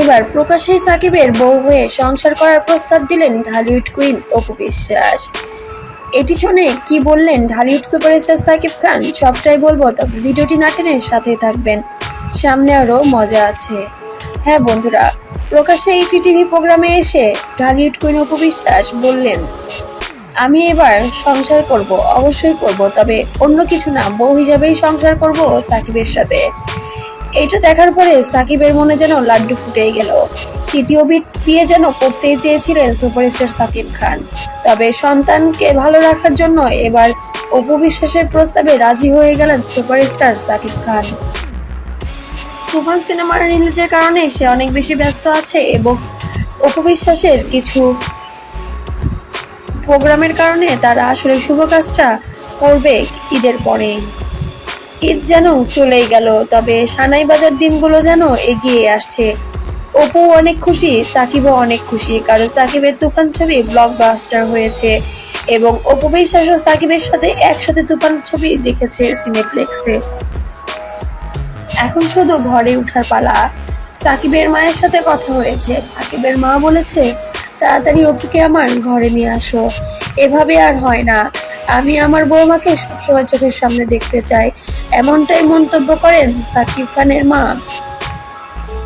এবার প্রকাশ্যে সাকিবের বউ হয়ে সংসার করার প্রস্তাব দিলেন ঢালিউড কুইন অপু বিশ্বাস। এটি শুনে কি বললেন ঢালিউড সুপারস্টার সাকিব খান? সবটাই বলব, তবে ভিডিওটি না টেনে সাথে থাকবেন। সামনে আরও মজা আছে। হ্যাঁ বন্ধুরা, প্রকাশ্যে একটি টিভি প্রোগ্রামে এসে ঢালিউড কুইন অপু বিশ্বাস বললেন, আমি এবার সংসার করব, অবশ্যই করব, তবে অন্য কিছু না, বউ হিসাবেই সংসার করব সাকিবের সাথে। এইটা দেখার পরে সাকিবের মনে যেন লাড্ডু ফুটেই গেল। তৃতীয় বিয়ে যেন করতেই চেয়েছিলেন সুপারস্টার সাকিব খান। তবে সন্তানকে ভালো রাখার জন্য এবার অপু বিশ্বাসের প্রস্তাবে রাজি হয়ে গেলেন সুপারস্টার সাকিব খান। তুফান সিনেমার রিলিজের কারণে সে অনেক বেশি ব্যস্ত আছে এবং অপু বিশ্বাসের কিছু প্রোগ্রামের কারণে তারা আসলে শুভ কাজটা করবে ঈদের পরে ঈদ যেন চলেই গেল, তবে সানাই বাজার দিনগুলো যেন এগিয়ে আসছে। অপু অনেক খুশি, সাকিবও অনেক খুশি। কারণ সাকিবের তুফান ছবি ব্লকবাস্টার হয়েছে এবং অপু বিশ্বাস ও সাকিবের সাথে একসাথে তুফান ছবি দেখেছে সিনেপ্লেক্সে এখন শুধু ঘরে উঠার পালা। সাকিবের মায়ের সাথে কথা হয়েছে। সাকিবের মা বলেছে, তাড়াতাড়ি অপুকে আমার ঘরে নিয়ে আসো। এভাবে আর হয় না। আমি আমার বৌমাকে সবসময় চোখের সামনে দেখতে চাই। এমনটাই মন্তব্য করেন সাকিব খানের মা।